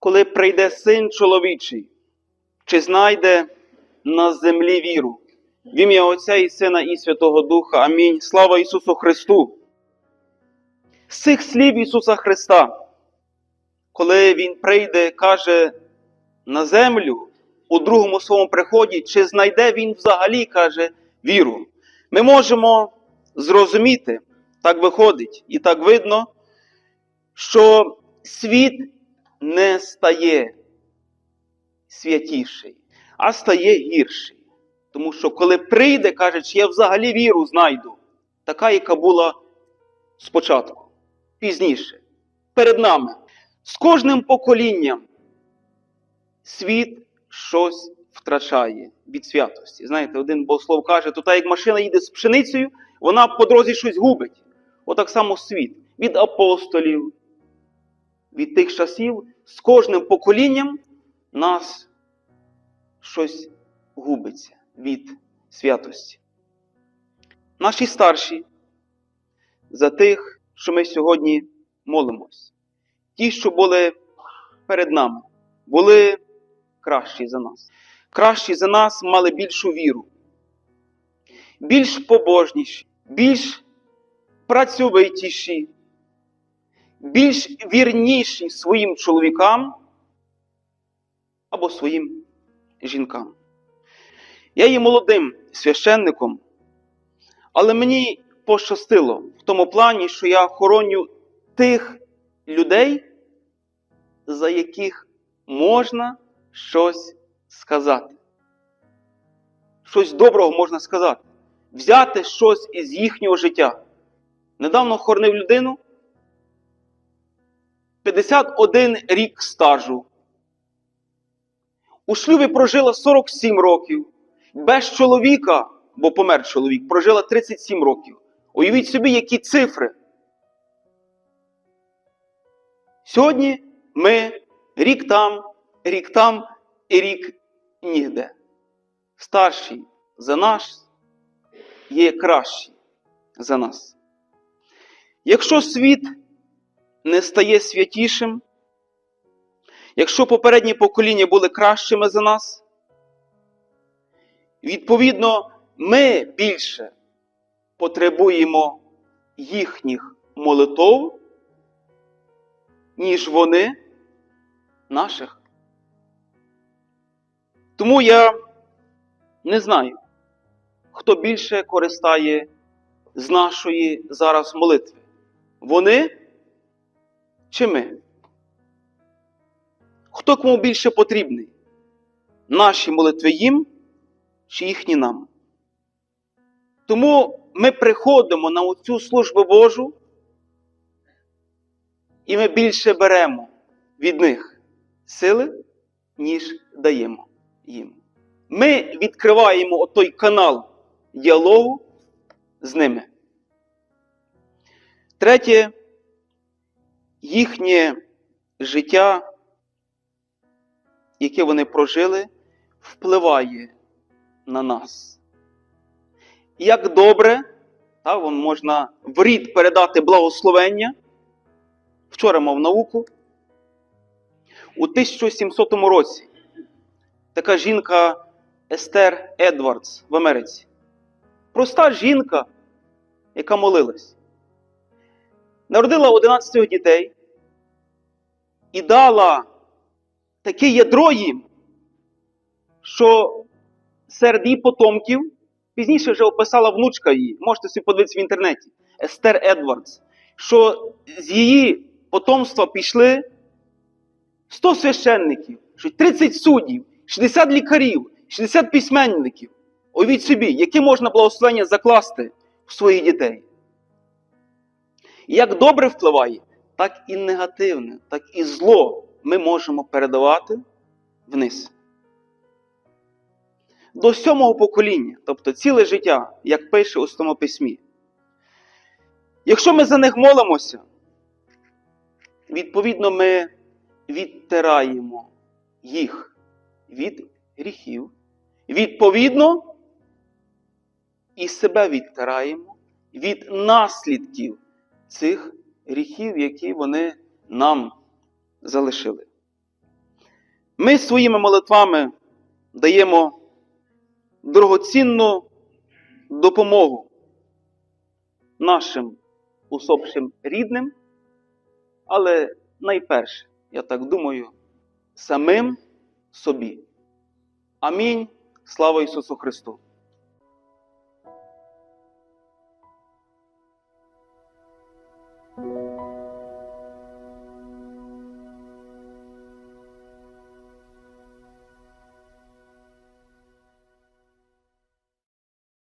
коли прийде син чоловічий, чи знайде на землі віру. В ім'я Отця і Сина і Святого Духа. Амінь. Слава Ісусу Христу. З цих слів Ісуса Христа, коли Він прийде, каже на землю у другому своєму приході, чи знайде Він взагалі, каже, віру. Ми можемо зрозуміти, так виходить, і так видно, що світ не стає святіший, а стає гірший. Тому що коли прийде, каже, чи я взагалі віру знайду, така, яка була спочатку, пізніше, перед нами. З кожним поколінням світ щось втрачає від святості. Знаєте, один богослов каже, то та як машина їде з пшеницею, вона по дорозі щось губить. Отак само світ. Від апостолів, від тих часів, з кожним поколінням нас щось губиться від святості. Наші старші за тих, що ми сьогодні молимось. Ті, що були перед нами, були кращі за нас. Кращі за нас мали більшу віру, більш побожніші, більш працьовитіші, більш вірніші своїм чоловікам або своїм жінкам. Я є молодим священником, але мені пощастило в тому плані, що я хороню тих людей, за яких можна щось сказати. Щось доброго можна сказати. Взяти щось із їхнього життя. Недавно хоронив людину 51 рік стажу. У шлюбі прожила 47 років. Без чоловіка, бо помер чоловік, прожила 37 років. Уявіть собі, які цифри. Сьогодні ми рік там, рік там і рік нігде. Старші за нас є кращі за нас. Якщо світ не стає святішим, якщо попередні покоління були кращими за нас, відповідно, ми більше потребуємо їхніх молитов, ніж вони наших. Тому я не знаю, хто більше користає з нашої зараз молитви. Вони чи ми? Хто кому більше потрібний? Наші молитви їм чи їхні нам? Тому ми приходимо на цю службу Божу, і ми більше беремо від них сили, ніж даємо їм. Ми відкриваємо той канал діалогу з ними. Третє, їхнє життя, яке вони прожили, впливає на нас. Як добре, та, вон можна в рід передати благословення. Вчора мав науку. У 1700 році така жінка Естер Едвардс в Америці. Проста жінка, яка молилась. Народила 11 дітей і дала таке ядро їм, що серед її потомків, пізніше вже описала внучка її, можете собі подивитися в інтернеті, Естер Едвардс, що з її потомства пішли 100 священників, що 30 суддів, 60 лікарів, 60 письменників. Уявіть собі, яке можна благословення закласти в своїх дітей. Як добре впливає, так і негативне, так і зло ми можемо передавати вниз. До сьомого покоління, тобто ціле життя, як пише у тому письмі. Якщо ми за них молимося, відповідно, ми відтираємо їх від гріхів, відповідно, і себе відтираємо від наслідків цих гріхів, які вони нам залишили. Ми своїми молитвами даємо дорогоцінну допомогу нашим усопшим рідним, але найперше, я так думаю, самим собі. Амінь. Слава Ісусу Христу!